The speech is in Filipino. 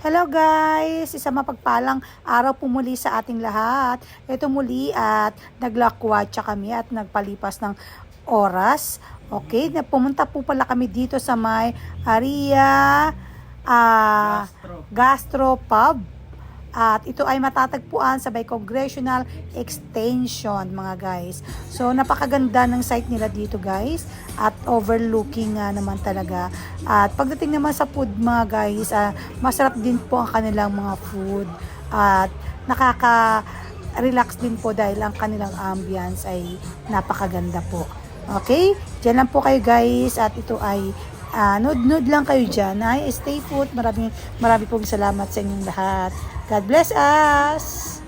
Hello guys! Isang mapagpalang araw po muli sa ating lahat. Ito muli at naglakwatsa kami at nagpalipas ng oras. Okay, pumunta po pala kami dito sa may Aria ah, Gastro. Gastro Pub. At ito ay matatagpuan sa may Congressional Extension, mga guys. So, napakaganda ng site nila dito, guys. At overlooking nga naman talaga. At pagdating naman sa food, mga guys, ah, masarap din po ang kanilang mga food. At nakaka-relax din po dahil ang kanilang ambience ay napakaganda po. Okay? Diyan lang po kayo, guys. At ito ay Ah, nood-nood lang kayo dyan. Ay, stay put. Maraming, marami pong salamat sa inyong lahat. God bless us!